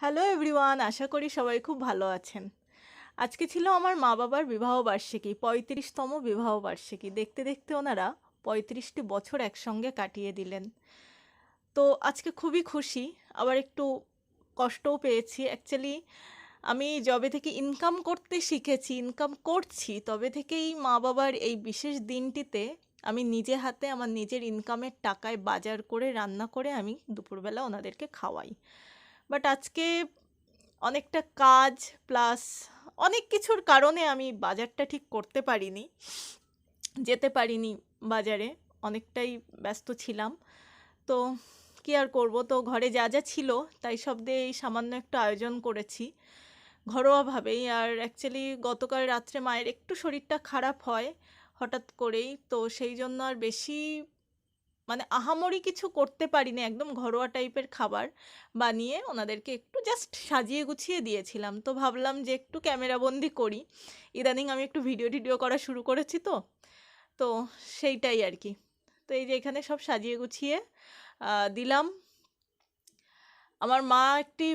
Hello everyone আশা করি সবাই খুব ভালো আছেন। আজকে ছিল আমার মা বাবার বিবাহ বার্ষিকী পঁয়ত্রিশতম বিবাহ বার্ষিকী দেখতে দেখতে ওনারা পঁয়ত্রিশটি বছর একসঙ্গে কাটিয়ে দিলেন। তো আজকে খুবই খুশি, আবার একটু কষ্টও পেয়েছি। অ্যাকচুয়ালি আমি যবে থেকে ইনকাম করতে শিখেছি ইনকাম করছি, তবে থেকেই মা বাবার এই বিশেষ দিনটিতে আমি নিজে হাতে আমার নিজের ইনকামের টাকায় বাজার করে, রান্না করে আমি দুপুরবেলা ওনাদেরকে খাওয়াই। বাট আজকে অনেকটা কাজ প্লাস অনেক কিছুর কারণে আমি বাজারটা ঠিক করতে পারিনি। যেতে পারিনি বাজারে, অনেকটাই ব্যস্ত ছিলাম। তো কী আর করব? তো ঘরে যা যা ছিল, তাই সব দিয়ে এই সামান্য একটু আয়োজন করেছি ঘরোয়াভাবেই। আর অ্যাকচুয়ালি গতকাল রাত্রে মায়ের একটু শরীরটা খারাপ হয় হঠাৎ করেই, তো সেই জন্য আর বেশি মানে আহামরি কিছু করতে পারিনি, একদম ঘরোয়া টাইপের খাবার বানিয়ে ওনাদেরকে একটু জাস্ট সাজিয়ে গুছিয়ে দিয়েছিলাম। তো ভাবলাম যে একটু ক্যামেরাবন্দি করি। ইদানিং আমি একটু ভিডিও টিডিও করা শুরু করেছি তো। তো সেইটাই আর কি। তো এই যে এখানে সব সাজিয়ে গুছিয়ে দিলাম। আমার মা একটি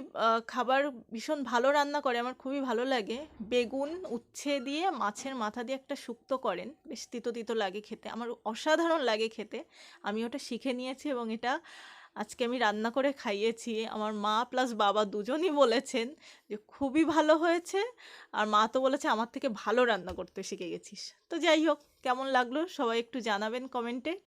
খাবার ভীষণ ভালো রান্না করে, আমার খুবই ভালো লাগে। বেগুন উচ্ছে দিয়ে মাছের মাথা দিয়ে একটা শুক্তো করেন, বেশ তিতো তিতো লাগে খেতে, আমার অসাধারণ লাগে খেতে। আমি ওটা শিখে নিয়েছি এবং এটা আজকে আমি রান্না করে খাইয়েছি। আমার মা প্লাস বাবা দুজনই বলেছেন যে, খুবই ভালো হয়েছে। আর মা তো বলেছে, আমার থেকে ভালো রান্না করতে শিখে গেছিস। তো যাই হোক, কেমন লাগল সবাই একটু জানাবেন কমেন্টে।